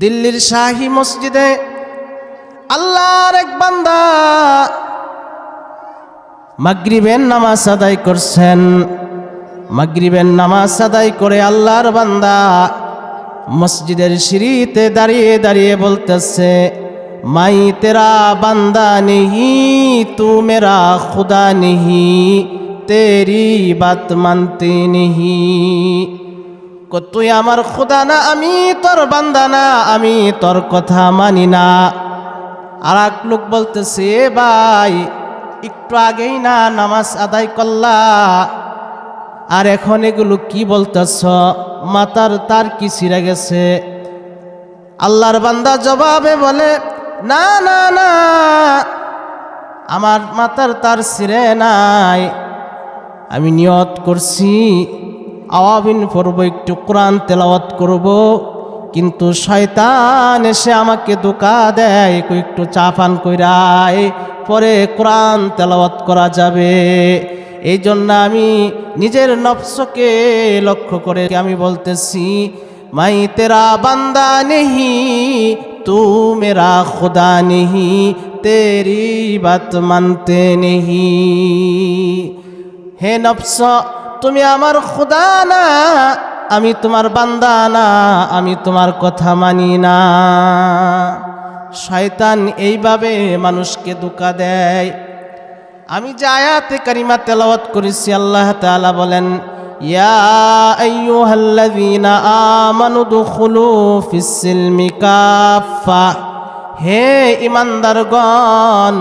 দিল্লির শাহী মসজিদে আল্লাহর এক বান্দা মাগরিবের নামাজ আদায় করছেন। মাগরিবের নামাজ আদায় করে আল্লাহর বান্দা মসজিদের সিঁড়িতে দাঁড়িয়ে দাঁড়িয়ে বলতেছে, মাই তেরা বান্দা নেহি, তু মেরা খুদা নেহি, তেরি বাত মানতে নেহি। তুই আমার খুদা না, আমি তোর বান্দা না, আমি তোর কথা মানি না। আর এক লোক বলতেছে "এ ভাই, একটু আগেই না নামাজ আদায় করলা। আর এখন এগুলো কি বলতেছ? মাতার তার কি ছিঁড়ে গেছে? আল্লাহর বান্দা জবাবে বলে, না না না, আমার মাতার তার ছিঁড়ে নাই। আমি নিয়ত করছি আওয়াবিন পড়ব, একটু কোরআন তেলাওয়াত করব। কিন্তু শয়তান এসে আমাকে দোকা দেয় একটু চা পান কইরাই পরে কোরআন তেলাওয়াত করা যাবে। এই জন্য আমি নিজের নফসকে লক্ষ্য করে আমি বলতেছি, মাই তেরা বান্দা নেহি, তু মেরা খুদা নেহি, তেরি বাত মানতে নেহি। হে নফস তুমি আমার খুদা না, আমি তোমার বান্দা না, আমি তোমার কথা মানি না। শয়তান এইভাবে মানুষকে ধোকা দেয়। আমি যে আয়াতে কারিমা তেলাওয়াত করেছি, আল্লাহ তাআলা বলেন, ইয়া আইয়ুহাল্লাযীনা আমানু দুখুলু ফিস সিলমি কাফা হে ইমানদারগণ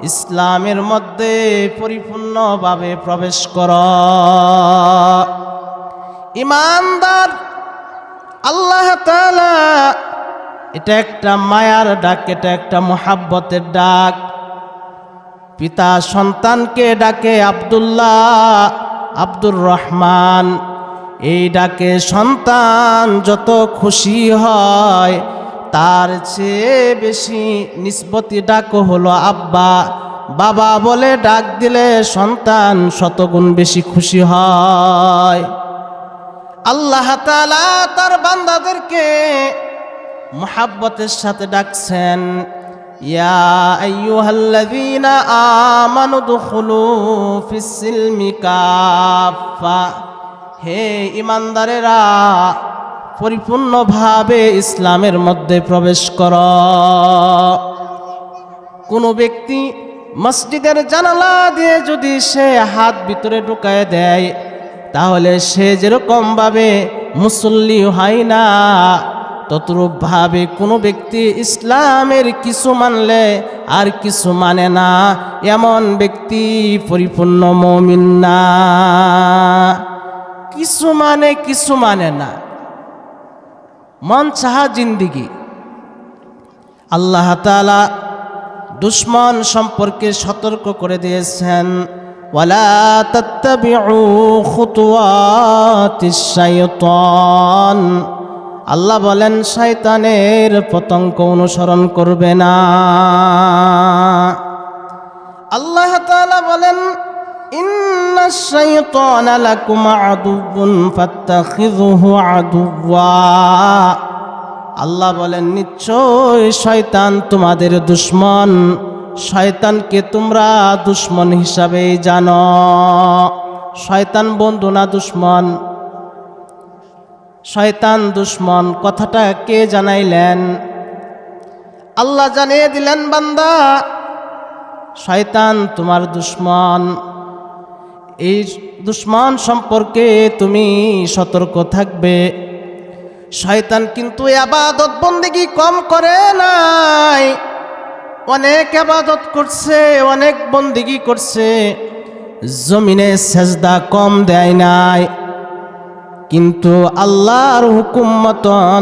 ইসলামের মধ্যে পরিপূর্ণভাবে প্রবেশ কর। ইমানদার, আল্লাহ এটা একটা মায়ার ডাক, এটা একটা মোহাব্বতের ডাক। পিতা সন্তানকে ডাকে আব্দুল্লাহ, আব্দুর রহমান। এই ডাকে সন্তান যত খুশি হয় তার চেয়ে বেশি নিষ্পত্তি ডাক হলো আব্বা। বাবা বলে ডাক দিলে সন্তান শতগুণ বেশি খুশি হয়। আল্লাহ তাআলা তার বান্দাদেরকে মোহাব্বতের সাথে ডাকছেন হে ইমানদারেরা পরিপূর্ণভাবে ইসলামের মধ্যে প্রবেশ কর। কোনো ব্যক্তি মসজিদের জানালা দিয়ে যদি সে হাত ভিতরে ঢুকায় দেয়, তাহলে সে যেরকমভাবে মুসল্লি হয় না, ততরূপভাবে কোনো ব্যক্তি ইসলামের কিছু মানলে আর কিছু মানে না। এমন ব্যক্তি পরিপূর্ণ মমিন না। কিছু মানে কিছু মানে না। মন চাহা জিন্দিগি। আল্লাহ তাআলা দুশ্মন সম্পর্কে সতর্ক করে দিয়েছেন, ওয়ালা আল্লাহ বলেন শয়তানের পতঙ্গ অনুসরণ করবে না। আল্লাহ বলেন আল্লাহ বলেন, নিশ্চয় শয়তান তোমাদের দুশ্মন। শয়তানকে তোমরা দুশ্মন হিসাবেই জানো। শয়তান বন্ধু না দুশ্মন? শয়তান দুশ্মন, কথাটা কে জানাইলেন? আল্লাহ জানিয়ে দিলেন, বান্দা, শয়তান তোমার দুশ্মন। এই দুশ্মন সম্পর্কে তুমি সতর্ক থাকবে। শয়তান কিন্তু আবাদত বন্দিগি কম করে নাই। অনেক আবাদত করছে, অনেক বন্দিগি করছে। জমিনে সেজদা কম দেয় নাই। কিন্তু আল্লাহর হুকুম মতন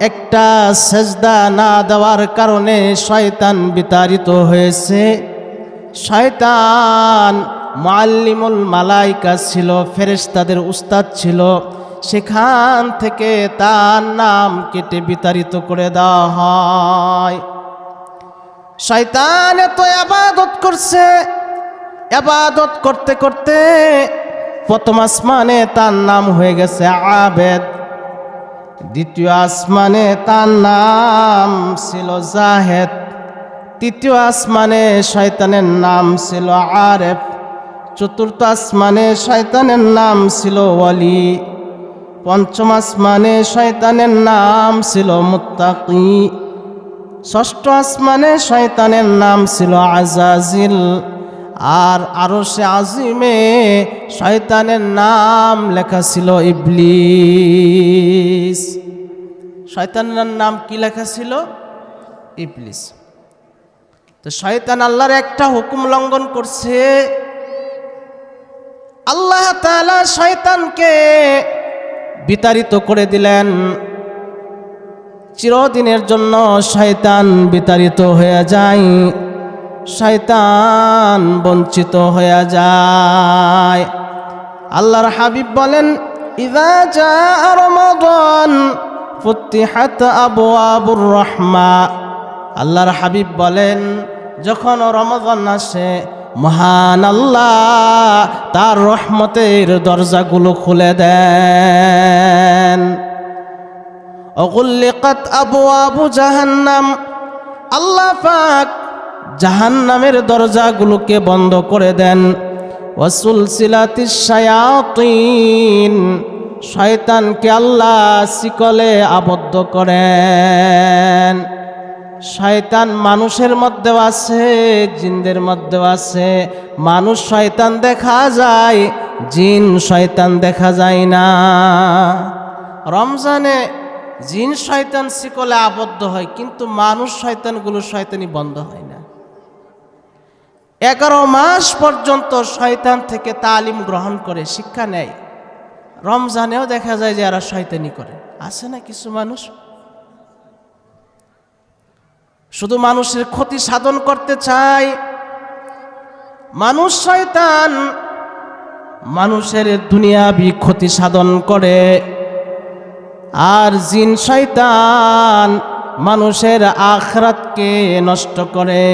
একটা সেজদা না দেওয়ার কারণে শয়তান বিতাড়িত হয়েছে। শয়তান মাল্লিমুল মালাইকা ছিল, ফেরেশতাদের উস্তাদ ছিল। সেখান থেকে তার নাম কেটে বিতাড়িত করে দেওয়া হয়। শয়তান এত আবাদত করছে। আবাদত করতে করতে প্রথম আসমানে তার নাম হয়ে গেছে আবেদ। দ্বিতীয় আসমানে তার নাম ছিল জাহেদ। তৃতীয় আসমানে শয়তানের নাম ছিল আরেফ। চতুর্থ আসমানে শয়তানের নাম ছিল ওয়ালি। পঞ্চম আসমানে শয়তানের নাম ছিল মুত্তাকি। ষষ্ঠ আসমানে শয়তানের নাম ছিল আজাজিল। আর আরও সে আজিমে শয়তানের নাম লেখা ছিল ইবলিস। শয়তানের নাম কি লেখা ছিল? ইবলিস। তো শয়তান আল্লাহর একটা হুকুম লঙ্ঘন করছে। আল্লাহ তাআলা শয়তানকে বিতাড়িত করে দিলেন। চিরদিনের জন্য শয়তান বিতাড়িত হয়ে যায়, শয়তান বঞ্চিত হয়ে যায়। আল্লাহর হাবিব বলেন আবু আবুর রহমা। আল্লাহর হাবিব বলেন, যখন রমাদান আসে মহান আল্লাহ তার রহমতের দরজাগুলো খুলে দেন। অগুল্লিকাত আবু আবু জাহান্নাম, আল্লাহ পাক জাহান্নামের দরজাগুলোকে বন্ধ করে দেন। ওয়াসুল সিলাতিস শায়াতিন, শয়তানকে আল্লাহ শিকলে আবদ্ধ করেন। শয়তান মানুষের মধ্যেও আছে, জিনদের মধ্যেও আছে। মানুষ শয়তান দেখা যায়, জিন শয়তান দেখা যায় না। রমজানে জিন শয়তান শিকলে আবদ্ধ হয়, কিন্তু মানুষ শয়তানগুলো শয়তানি বন্ধ হয় না। এগারো মাস পর্যন্ত শয়তান থেকে তালিম গ্রহণ করে, শিক্ষা নেয়। রমজানেও দেখা যায় যে এরা শয়তানি করে। আছে না কিছু মানুষ? শুধু মানুষের ক্ষতি সাধন করতে চায়, মানুষ শয়তান মানুষের দুনিয়াবি ক্ষতি সাধন করে। আর জিন শয়তান মানুষের আখরাতকে নষ্ট করে।